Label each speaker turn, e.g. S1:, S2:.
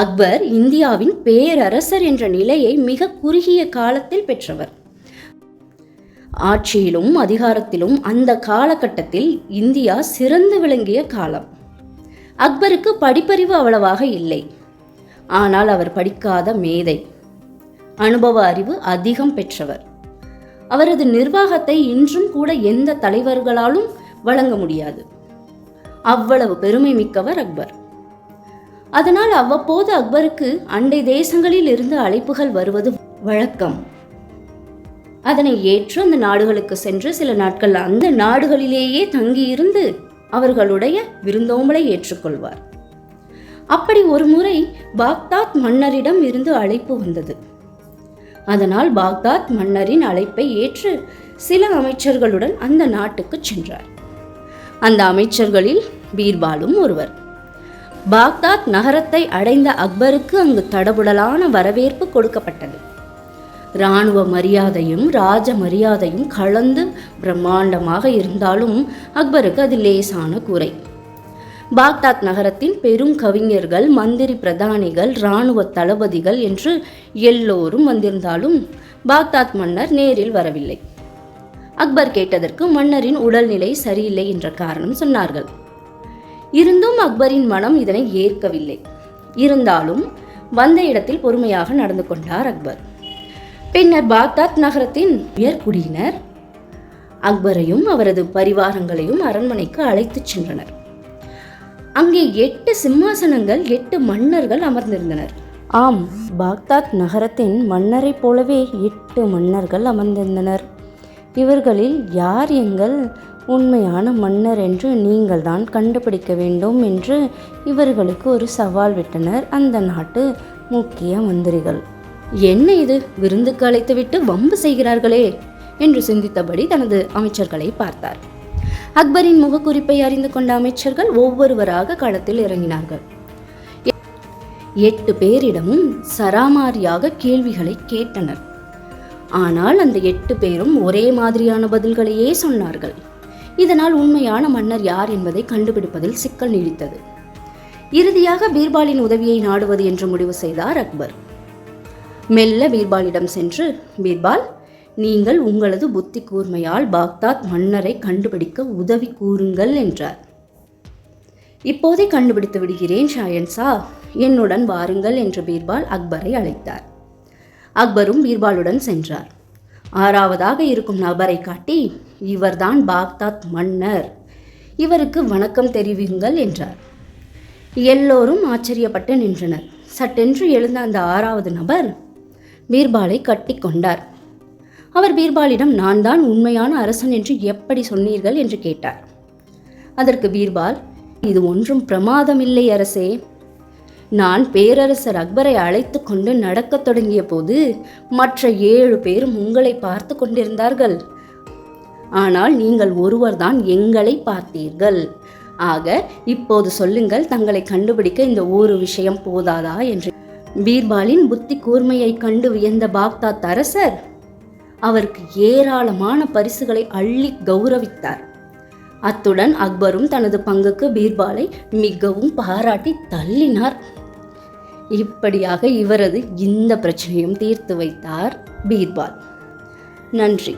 S1: அக்பர் இந்தியாவின் பேரரசர் என்ற நிலையை மிக குறுகிய காலத்தில் பெற்றவர். ஆட்சியிலும் அதிகாரத்திலும் அந்த காலகட்டத்தில் இந்தியா சிறந்து விளங்கிய காலம். அக்பருக்கு படிப்பறிவு அவ்வளவாக இல்லை. ஆனால் அவர் படிக்காத மேதை. அனுபவ அறிவு அதிகம் பெற்றவர். அவரது நிர்வாகத்தை இன்றும் கூட எந்த தலைவர்களாலும் வழங்க முடியாது. அவ்வளவு பெருமை மிக்கவர் அக்பர். அதனால் அவ்வப்போது அக்பருக்கு அண்டை தேசங்களில் இருந்து அழைப்புகள் வருவது வழக்கம். அதனை ஏற்று அந்த நாடுகளுக்கு சென்று சில நாட்கள் அந்த நாடுகளிலேயே தங்கியிருந்து அவர்களுடைய விருந்தோம்பலை ஏற்றுக்கொள்வார். அப்படி ஒரு முறை பாக்தாத் மன்னரிடம் இருந்து அழைப்பு வந்தது. அதனால் பாக்தாத் மன்னரின் அழைப்பை ஏற்று சில அமைச்சர்களுடன் அந்த நாட்டுக்கு சென்றார். அந்த அமைச்சர்களில் பீர்பாலும் ஒருவர். பாக்தாத் நகரத்தை அடைந்த அக்பருக்கு அங்கு தடபுடலான வரவேற்பு கொடுக்கப்பட்டது. இராணுவ மரியாதையும் ராஜ மரியாதையும் கலந்து பிரம்மாண்டமாக இருந்தாலும் அக்பருக்கு அது லேசான குறை பாக்தாத் நகரத்தின் பெரும் கவிஞர்கள் மந்திரி பிரதானிகள் இராணுவ தளபதிகள் என்று எல்லோரும் வந்திருந்தாலும் பாக்தாத் மன்னர் நேரில் வரவில்லை. அக்பர் கேட்டதற்கு மன்னரின் உடல்நிலை சரியில்லை என்ற காரணம் சொன்னார்கள். இருந்தும் அக்பரின் மனம் இதனை ஏற்கவில்லை. இருந்தாலும் வந்த இடத்தில் பொறுமையாக நடந்து கொண்டார் அக்பர். பின்னர் பாக்தாத் நகரத்தின் உயர்குடியினர் அக்பரையும் அவரது பரிவாரங்களையும் அரண்மனைக்கு அழைத்துச் சென்றனர். அங்கே எட்டு சிம்மாசனங்கள் எட்டு மன்னர்கள் அமர்ந்திருந்தனர். ஆம் பாக்தாத் நகரத்தின் மன்னரைப் போலவே எட்டு மன்னர்கள் அமர்ந்திருந்தனர். இவர்களில் யார் எங்கள் உண்மையான மன்னர் என்று நீங்கள்தான் கண்டுபிடிக்க வேண்டும் என்று இவர்களுக்கு ஒரு சவால் விட்டனர் அந்த நாட்டு முக்கிய மந்திரிகள். என்ன இது? விருந்துக்கு அழைத்துவிட்டு வம்பு செய்கிறார்களே? என்று சிந்தித்தபடி தனது அமைச்சர்களை பார்த்தார். அக்பரின் முகக்குறிப்பை அறிந்து கொண்ட அமைச்சர்கள் ஒவ்வொருவராக களத்தில் இறங்கினார்கள். எட்டு பேரிடமும் சராமாரியாக கேள்விகளை கேட்டனர். ஆனால் அந்த எட்டு பேரும் ஒரே மாதிரியான பதில்களையே சொன்னார்கள். இதனால் உண்மையான மன்னர் யார் என்பதை கண்டுபிடிப்பதில் சிக்கல் நீடித்தது. இறுதியாக பீர்பாலின் உதவியை நாடுவது என்று முடிவு செய்தார் அக்பர். மெல்ல பீர்பாலிடம் சென்று பீர்பால் நீங்கள் உங்களது புத்தி கூர்மையால் பாக்தாத் மன்னரை கண்டுபிடிக்க உதவி கூறுங்கள் என்றார். இப்போதே கண்டுபிடித்து விடுகிறேன் ஷாயன்சா என்னுடன் வாருங்கள் என்று பீர்பால் அக்பரை அழைத்தார். அக்பரும் பீர்பாலுடன் சென்றார். ஆறாவதாக இருக்கும் நபரை காட்டி இவர்தான் பாக்தாத் மன்னர். இவருக்கு வணக்கம் தெரிவியுங்கள் என்றார். எல்லோரும் ஆச்சரியப்பட்டு நின்றனர். சட்டென்று எழுந்த அந்த ஆறாவது நபர் பீர்பாலை கட்டிக்கொண்டார் அவர் பீர்பாலிடம் நான் தான் உண்மையான அரசன் என்று எப்படி சொன்னீர்கள்? என்று கேட்டார். அதற்கு பீர்பால் இது ஒன்றும் பிரமாதமில்லை அரசே. நான் பேரரசர் அக்பரை அழைத்து கொண்டு நடக்கத் தொடங்கிய போது மற்ற ஏழு பேரும் உங்களை பார்த்து கொண்டிருந்தார்கள். ஆனால் நீங்கள் ஒருவர்தான் எங்களை பார்த்தீர்கள். ஆக இப்போது சொல்லுங்கள் தங்களை கண்டுபிடிக்க இந்த ஒரு விஷயம் போதாதா என்று. பீர்பாலின் புத்தி கூர்மையை கண்டு வியந்த பாக்தாத் அரசர் அவருக்கு ஏராளமான பரிசுகளை அள்ளி கௌரவித்தார். அத்துடன் அக்பரும் தனது பங்குக்கு பீர்பாலை மிகவும் பாராட்டி தள்ளினார். இப்படியாக இவரது இந்த பிரச்சனையும் தீர்த்து வைத்தார் பீர்பால். நன்றி.